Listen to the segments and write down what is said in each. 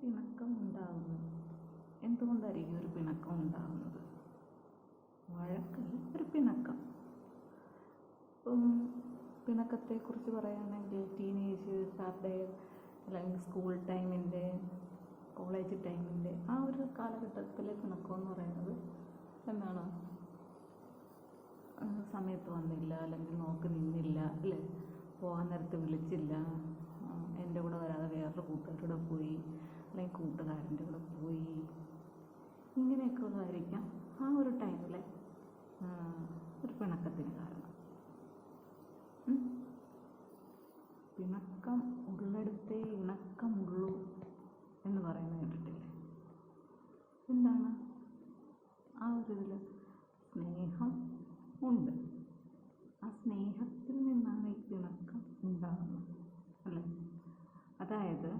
പിണക്കം ഉണ്ടാകുന്നത് എന്തുകൊണ്ടായിരിക്കും ഒരു പിണക്കം ഉണ്ടാകുന്നത് വഴക്കല്ല ഒരു പിണക്കം. പിണക്കത്തെക്കുറിച്ച് പറയുകയാണെങ്കിൽ ടീനേജ് ടീനേജുകാരുടെ അല്ലെങ്കിൽ സ്കൂൾ ടൈമിന്റെ കോളേജ് ടൈമിന്റെ ആ ഒരു കാലഘട്ടത്തിലെ പിണക്കം എന്ന് പറയുന്നത് എന്താണ്? സമയത്ത് വന്നില്ല അല്ലെങ്കിൽ നോക്ക് നിന്നില്ല അല്ലേ? പോകാൻ നേരത്ത് വിളിച്ചില്ല. എന്റെ കൂടെ വരാതെ വേറൊരു കൂട്ടുകാരുടെ കൂടെ പോയി. അല്ലെങ്കിൽ കൂട്ടുകാരന്റെ കൂടെ പോയി. ഇങ്ങനെയൊക്കെ ഉള്ളതായിരിക്കാം ആ ഒരു ടൈമിലെ ഒരു പിണക്കത്തിന് കാരണം. പിണക്കം പിണക്കം ഉള്ളിടത്തേ ഇണക്കമുള്ളൂ എന്ന് പറയുന്നത് കേട്ടിട്ടില്ലേ? എന്താണ്? ആ ഒരു ഇതിൽ സ്നേഹം ഉണ്ട്. ആ സ്നേഹത്തിൽ നിന്നാണ് ഈ പിണക്കം ഉണ്ടാകുന്നത് അല്ലേ? അതായത്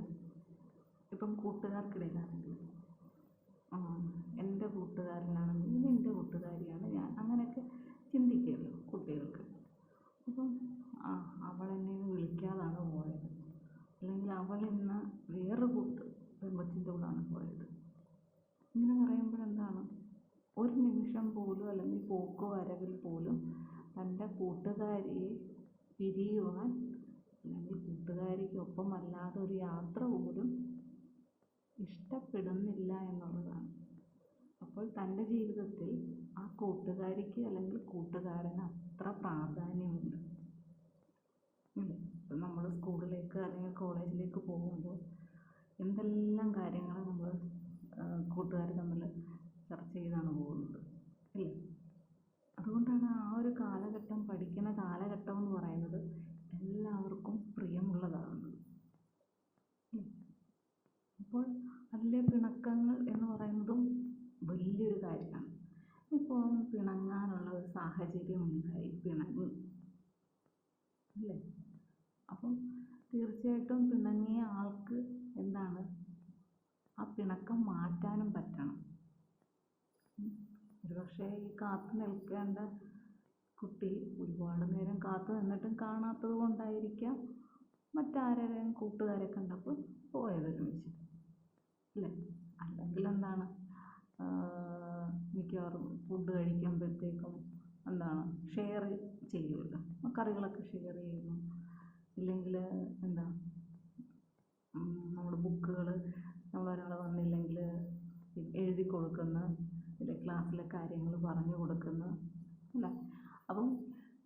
ഇപ്പം കൂട്ടുകാർക്കിടയിലാണെങ്കിൽ ആ, എന്റെ കൂട്ടുകാരനാണ് നീ നിന്റെ കൂട്ടുകാരിയാണ് ഞാൻ അങ്ങനെയൊക്കെ ചിന്തിക്കുമല്ലോ കുട്ടികൾക്ക്. അപ്പം അവൾ എന്നെ വിളിക്കാതാണ് പോയത്. അല്ലെങ്കിൽ അവൾ ഇന്ന് വേറെ കൂട്ട് പെൺകൊച്ചിന്റെ കൂടാണ് പോയത്. ഇങ്ങനെ പറയുമ്പോൾ എന്താണ് ഒരു നിമിഷം പോലും അല്ലെങ്കിൽ പോക്ക് വരവിൽ പോലും തന്റെ കൂട്ടുകാരിയെ പിരിയുവാൻ അല്ലെങ്കിൽ കൂട്ടുകാരിക്കൊപ്പം അല്ലാതെ ഒരു യാത്ര പോലും ഇഷ്ടപ്പെടുന്നില്ല എന്നുള്ളതാണ്. അപ്പോൾ തന്റെ ജീവിതത്തിൽ ആ കൂട്ടുകാരിക്ക് അല്ലെങ്കിൽ കൂട്ടുകാരന് അത്ര പ്രാധാന്യമുണ്ട്. ഇപ്പം നമ്മൾ സ്കൂളിലേക്ക് അല്ലെങ്കിൽ കോളേജിലേക്ക് പോകുമ്പോൾ എന്തെല്ലാം കാര്യങ്ങൾ നമ്മൾ കൂട്ടുകാർ തമ്മിൽ ചർച്ച ചെയ്താണ് പോകുന്നത്. അല്ലേ? അതുകൊണ്ടാണ് ആ ഒരു കാലഘട്ടം പഠിക്കുന്ന കാലഘട്ടം എന്ന് പറയുന്നത് എല്ലാവർക്കും പ്രിയമുള്ളതാകുന്നത് ഉം. അപ്പോൾ അതിലെ പിണക്കങ്ങൾ എന്ന് പറയുന്നതും വലിയൊരു കാര്യമാണ്. ഇപ്പോൾ പിണങ്ങാനുള്ള ഒരു സാഹചര്യം ഉണ്ടായി പിണങ്ങി. അല്ലേ? അപ്പം തീർച്ചയായിട്ടും പിണങ്ങിയ ആൾക്ക് എന്താണ്? ആ പിണക്കം മാറ്റാനും പറ്റണം. ഒരുപക്ഷെ ഈ കാത്തു നിൽക്കേണ്ട കുട്ടി ഒരുപാട് നേരം കാത്തു നിന്നിട്ടും കാണാത്തത് കൊണ്ടായിരിക്കാം മറ്റാരെയും കൂട്ടുകാരെ കണ്ടപ്പോൾ പോയത് ഒരുമിച്ച് അല്ലേ അല്ലെങ്കിൽ എന്താണ് ആഹ് മിക്കവാറും ഫുഡ് കഴിക്കുമ്പോഴത്തേക്കും എന്താണ്? ഷെയർ ചെയ്യുമല്ലോ. കറികളൊക്കെ ഷെയർ ചെയ്യുന്നു. ഇല്ലെങ്കിൽ എന്താ? നമ്മുടെ ബുക്കുകൾ ഒരാൾ വന്നില്ലെങ്കിൽ എഴുതി കൊടുക്കുന്ന ഇല്ല ക്ലാസ്സിലെ കാര്യങ്ങൾ പറഞ്ഞു കൊടുക്കുന്നു അല്ലേ? അപ്പം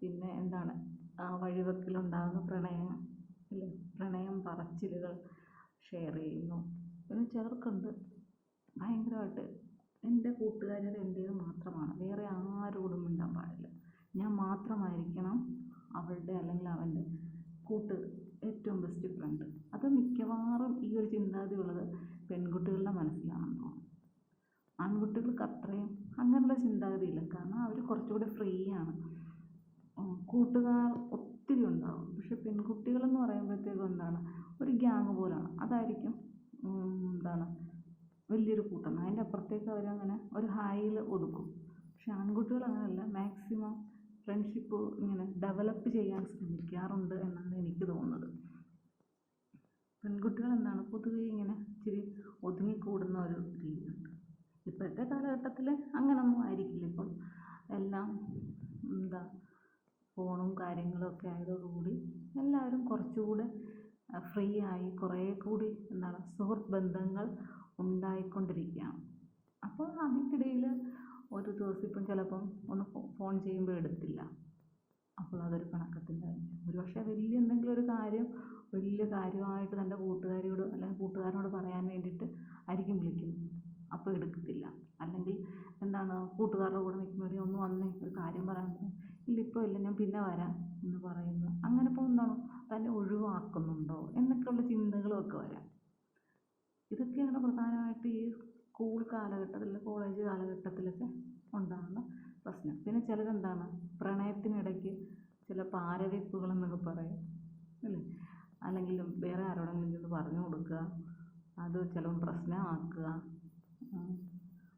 പിന്നെ എന്താണ്? ആ വഴിവെക്കിലുണ്ടാകുന്ന പ്രണയം ഇല്ലേ? പ്രണയം പറച്ചിലുകൾ ഷെയർ ചെയ്യുന്നു. പിന്നെ ചിലർക്കുണ്ട് ഭയങ്കരമായിട്ട് എന്റെ കൂട്ടുകാരികൾ എന്റേത് മാത്രമാണ്. വേറെ ആരോടും മിണ്ടാൻ പാടില്ല. ഞാൻ മാത്രമായിരിക്കണം അവളുടെ അല്ലെങ്കിൽ അവന്റെ കൂട്ട് ഏറ്റവും ബെസ്റ്റ് ഫ്രണ്ട് അത് മിക്കവാറും ഈ ഒരു ചിന്താഗതി ഉള്ളത് പെൺകുട്ടികളുടെ മനസ്സിലാണെന്ന് തോന്നുന്നു. ആൺകുട്ടികൾക്ക് അത്രയും അങ്ങനെയുള്ള ചിന്താഗതിയില്ല. കാരണം അവർ കുറച്ചുകൂടി ഫ്രീ ആണ്. കൂട്ടുകാർ ഒത്തിരി ഉണ്ടാവും. പക്ഷെ പെൺകുട്ടികളെന്ന് പറയുമ്പോഴത്തേക്കും എന്താണ്? ഒരു ഗ്യാങ് പോലാണ്. അതായിരിക്കും എന്താണ്? വലിയൊരു കൂട്ടം. അതിന്റെ അപ്പുറത്തേക്ക് അവരങ്ങനെ ഒരു ഹായിൽ ഒതുക്കും. പക്ഷെ ആൺകുട്ടികൾ അങ്ങനെയല്ല മാക്സിമം ഫ്രണ്ട്ഷിപ്പ് ഇങ്ങനെ ഡെവലപ്പ് ചെയ്യാൻ ശ്രമിക്കാറുണ്ട് എന്നാണ് എനിക്ക് തോന്നുന്നത്. പെൺകുട്ടികൾ എന്താണ്? പൊതുവേ ഇങ്ങനെ ഇച്ചിരി ഒതുങ്ങിക്കൂടുന്ന ഒരു രീതിയുണ്ട്. ഇപ്പോഴത്തെ കാലഘട്ടത്തിൽ അങ്ങനൊന്നും ആയിരിക്കില്ല. ഇപ്പം എല്ലാം എന്താ ഫോണും കാര്യങ്ങളൊക്കെ ആയതോടുകൂടി എല്ലാവരും കുറച്ചുകൂടെ ഫ്രീ ആയി കുറേ കൂടി എന്താണ് സുഹൃത്ത് ബന്ധങ്ങൾ ഉണ്ടായിക്കൊണ്ടിരിക്കുകയാണ്. അപ്പോൾ അതിനിടയിൽ ഒരു ദിവസം ഇപ്പം ചിലപ്പം ഒന്ന് ഫോൺ ചെയ്യുമ്പോൾ എടുത്തില്ല. അപ്പോൾ അതൊരു പിണക്കത്തിന്റെ ഒരു പക്ഷേ വലിയ എന്തെങ്കിലും ഒരു കാര്യം വലിയ കാര്യമായിട്ട് തന്റെ കൂട്ടുകാരിയോട് അല്ലെങ്കിൽ കൂട്ടുകാരനോട് പറയാൻ വേണ്ടിയിട്ട് ആയിരിക്കും വിളിക്കുന്നത്. അപ്പോൾ എടുക്കത്തില്ല. അല്ലെങ്കിൽ എന്താണ് കൂട്ടുകാരുടെ കൂടെ നിൽക്കുന്നവരെ ഒന്ന് വന്നേ ഒരു കാര്യം പറഞ്ഞു. ഇല്ല ഇപ്പോൾ ഇല്ല ഞാൻ പിന്നെ വരാം എന്ന് പറയുന്നു അങ്ങനെ ഇപ്പോൾ എന്താണ് തന്നെ ഒഴിവാക്കുന്നുണ്ടോ എന്നൊക്കെയുള്ള ചിന്തകളൊക്കെ വരാം. ഇതൊക്കെയാണ് പ്രധാനമായിട്ട് ഈ സ്കൂൾ കാലഘട്ടത്തിൽ കോളേജ് കാലഘട്ടത്തിലൊക്കെ ഉണ്ടാകുന്ന പ്രശ്നം. പിന്നെ ചിലരെന്താണ് പ്രണയത്തിനിടയ്ക്ക് ചില പാരവെപ്പുകൾ എന്നൊക്കെ പറയും അല്ലേ? അല്ലെങ്കിൽ വേറെ ആരോടെങ്കിലും ഇത് പറഞ്ഞു കൊടുക്കുക അത് ചിലപ്പോൾ പ്രശ്നമാക്കുക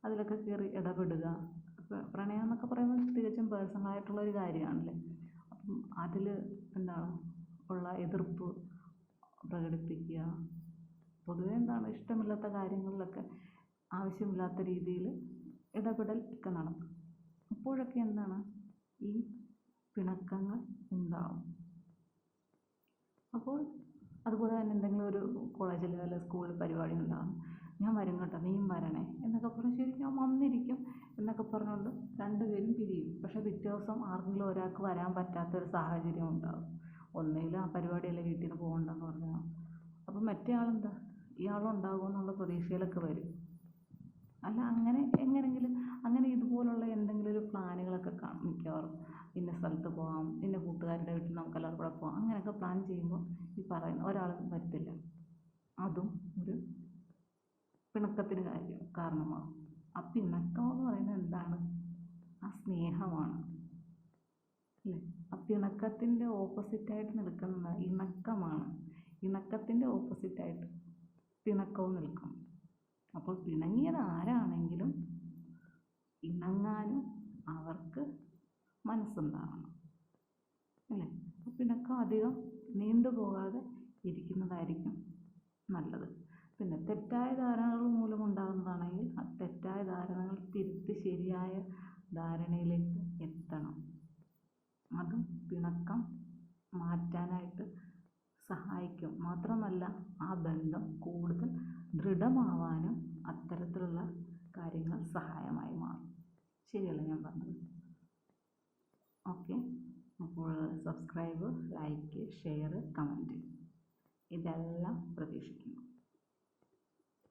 അതിലൊക്കെ കയറി ഇടപെടുക. പ്ര- പ്രണയം എന്നൊക്കെ പറയുമ്പോൾ തികച്ചും ഒരു കാര്യമാണല്ലേ? അപ്പം അതിൽ എന്താണ്? ഉള്ള എതിർപ്പ് പ്രകടിപ്പിക്കുക പൊതുവെ എന്താണ് ഇഷ്ടമില്ലാത്ത കാര്യങ്ങളിലൊക്കെ ആവശ്യമില്ലാത്ത രീതിയിൽ ഇടപെടൽ ഒക്കെ നടക്കും അപ്പോഴൊക്കെ എന്താണ്? ഈ പിണക്കങ്ങൾ ഉണ്ടാവും. അപ്പോൾ അതുപോലെ തന്നെ എന്തെങ്കിലും ഒരു കോളേജിൽ അല്ലെങ്കിൽ സ്കൂളിൽ പരിപാടി ഉണ്ടാകും ഞാൻ വരും കേട്ടോ നീയും വരണേ എന്നൊക്കെ പറഞ്ഞ് ശരി ഞാൻ വന്നിരിക്കും എന്നൊക്കെ പറഞ്ഞുകൊണ്ട് രണ്ടുപേരും പിരിയും. പക്ഷേ പിറ്റേ ദിവസം ആർക്കെങ്കിലും ഒരാൾക്ക് വരാൻ പറ്റാത്തൊരു സാഹചര്യം ഉണ്ടാകും ഒന്നുകിൽ ആ പരിപാടിയല്ലേ വീട്ടിൽ നിന്ന് പോകണ്ടെന്ന് പറഞ്ഞാൽ. അപ്പം മറ്റേ ആളെന്താ? ഇയാളും ഉണ്ടാകും എന്നുള്ള പ്രതീക്ഷയിലൊക്കെ വരും. അല്ല അങ്ങനെ എങ്ങനെങ്കിലും അങ്ങനെ ഇതുപോലുള്ള എന്തെങ്കിലും ഒരു പ്ലാനുകളൊക്കെ കാണും മിക്കവാറും ഇന്ന സ്ഥലത്ത് പോകാം ഇന്ന കൂട്ടുകാരുടെ വീട്ടിൽ നമുക്ക് എല്ലാവർക്കും കൂടെ പോകാം അങ്ങനെയൊക്കെ പ്ലാൻ ചെയ്യുമ്പോൾ ഈ പറയുന്ന ഒരാൾക്കും വരത്തില്ല അതും ഒരു പിണക്കത്തിന് കാര്യം കാരണമാകും. ആ പിണക്കം എന്ന് പറയുന്നത് എന്താണ്? ആ സ്നേഹമാണ്. അല്ലേ? ആ പിണക്കത്തിന്റെ ഓപ്പോസിറ്റായിട്ട് നിൽക്കുന്ന ഇണക്കമാണ്. ഇണക്കത്തിന്റെ ഓപ്പോസിറ്റായിട്ട് പിണക്കവും നിൽക്കും. അപ്പോൾ പിണങ്ങിയത് ആരാണെങ്കിലും ഇണങ്ങാനും അവർക്ക് മനസ്സുണ്ടാവണം. അല്ലേ? അപ്പോൾ പിണക്കം അധികം നീണ്ടു പോകാതെ ഇരിക്കുന്നതായിരിക്കും നല്ലത്. പിന്നെ തെറ്റായ ധാരണകൾ മൂലമുണ്ടാകുന്നതാണെങ്കിൽ ആ തെറ്റായ ധാരണകൾ തിരുത്തി ശരിയായ ധാരണയിലേക്ക് എത്തണം. അതും പിണക്കം മാറ്റാനായിട്ട് സഹായിക്കും. മാത്രമല്ല ആ ബന്ധം കൂടുതൽ ദൃഢമാവാനും അത്തരത്തിലുള്ള കാര്യങ്ങൾ സഹായമായി മാറും. ശരിയല്ലേ ഞാൻ പറഞ്ഞത്? ഓക്കെ. അപ്പോൾ സബ്സ്ക്രൈബ് ലൈക്ക് ഷെയർ കമന്റ് ഇതെല്ലാം പ്രതീക്ഷിക്കുന്നു.